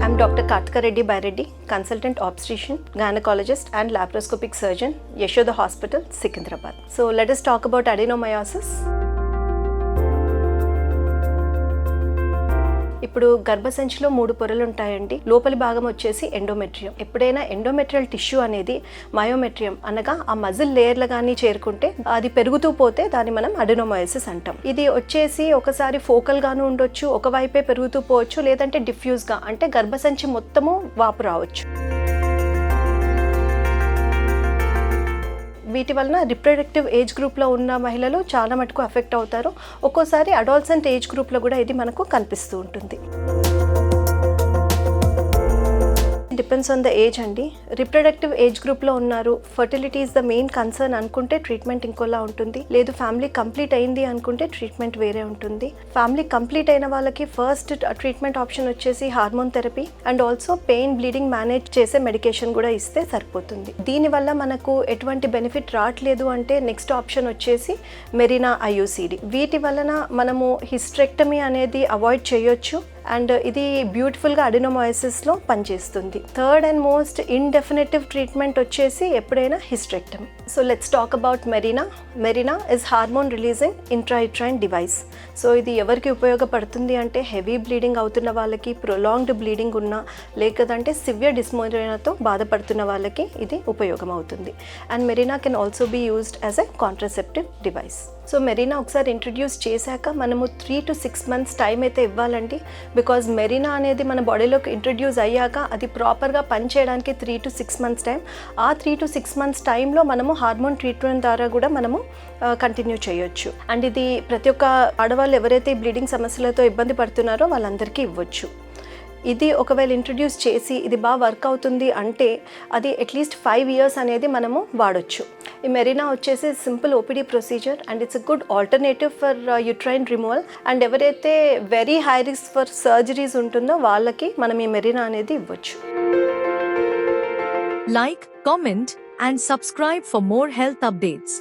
I'm Dr. Kartika Reddy Baireddy, consultant obstetrician, gynecologist, and laparoscopic surgeon, Yashoda Hospital, Secunderabad. So let us talk about adenomyosis. ఇప్పుడు గర్భసంచిలో మూడు పొరలు ఉంటాయండి లోపలి భాగం వచ్చేసి ఎండోమెట్రియం. ఎప్పుడైనా ఎండోమెట్రియల్ టిష్యూ అనేది మయోమెట్రియం అనగా ఆ మజిల్ లేయర్లు కానీ చేరుకుంటే అది పెరుగుతూ పోతే దాన్ని మనం అడినోమయోసిస్ అంటాం. ఇది వచ్చేసి ఒకసారి ఫోకల్ గాను ఉండొచ్చు ఒక వైపే పెరుగుతూ పోవచ్చు లేదంటే డిఫ్యూజ్గా అంటే గర్భసంచి మొత్తము వాపు రావచ్చు. వీటి వలన రిప్రొడక్టివ్ ఏజ్ గ్రూప్లో ఉన్న మహిళలు చాలా మటుకు అఫెక్ట్ అవుతారు. ఒక్కోసారి అడాల్సెంట్ ఏజ్ గ్రూప్లో కూడా ఇది మనకు కనిపిస్తూ ఉంటుంది. డిపెండ్స్ ఆన్ ద ఏజ్ అండి. రిప్రొడక్టివ్ ఏజ్ గ్రూప్లో ఉన్నారు. Fertility is the main concern అనుకుంటే ట్రీట్మెంట్ ఇంకోలా ఉంటుంది. లేదు ఫ్యామిలీ కంప్లీట్ అయింది అనుకుంటే ట్రీట్మెంట్ వేరే ఉంటుంది. ఫ్యామిలీ కంప్లీట్ అయిన వాళ్ళకి ఫస్ట్ ట్రీట్మెంట్ ఆప్షన్ వచ్చేసి hormone therapy and also pain bleeding manage చేసే మెడికేషన్ కూడా ఇస్తే సరిపోతుంది. దీనివల్ల మనకు ఎటువంటి బెనిఫిట్ రావట్లేదు అంటే నెక్స్ట్ ఆప్షన్ వచ్చేసి మెరీనా ఐయూసీడీ వీటి వలన మనము హిస్ట్రెక్టమీ అనేది అవాయిడ్ చేయొచ్చు. అండ్ ఇది బ్యూటిఫుల్గా అడినోమాయసిస్లో పనిచేస్తుంది. Third and most indefinitive treatment వచ్చేసి ఎప్పుడైనా hysterectomy. So let's talk about Mirena Mirena is hormone releasing intrauterine device so ఇది ఎవరికి ఉపయోగపడుతుంది అంటే హెవీ బ్లీడింగ్ అవుతున్న వాళ్ళకి ప్రొలాంగ్డ్ బ్లీడింగ్ ఉన్న లేకదంటే సివియర్ డిస్మోరియనాతో బాధపడుతున్న వాళ్ళకి ఇది ఉపయోగం అవుతుంది and Mirena can also be used as a contraceptive device so Mirena ఒకసారి ఇంట్రడ్యూస్ చేశాక మనము three to six months time అయితే ఇవ్వాలండి. బికాజ్ మెరీనా అనేది మన బాడీలోకి ఇంట్రడ్యూస్ అయ్యాక అది ప్రాపర్గా పనిచేయడానికి three to six months time ఆ త్రీ టు సిక్స్ మంత్స్ టైంలో మనము హార్మోన్ ట్రీట్మెంట్ ద్వారా కూడా మనము కంటిన్యూ చేయొచ్చు. అండ్ ఇది ప్రతి ఒక్క ఆడవాళ్ళు ఎవరైతే బ్లీడింగ్ సమస్యలతో ఇబ్బంది పడుతున్నారో వాళ్ళందరికీ ఇవ్వచ్చు. ఇది ఒకవేళ ఇంట్రడ్యూస్ చేసి ఇది బాగా వర్క్ అవుతుంది అంటే అది అట్లీస్ట్ ఫైవ్ ఇయర్స్ అనేది మనము వాడొచ్చు. ఈ మెరీనా వచ్చేసి simple OPD procedure and it's a good alternative for uterine removal and ఎవరైతే very high risk for surgeries ఉంటుందో వాళ్ళకి మనం ఈ మెరీనా అనేది ఇవ్వచ్చు. Like comment and subscribe for more health updates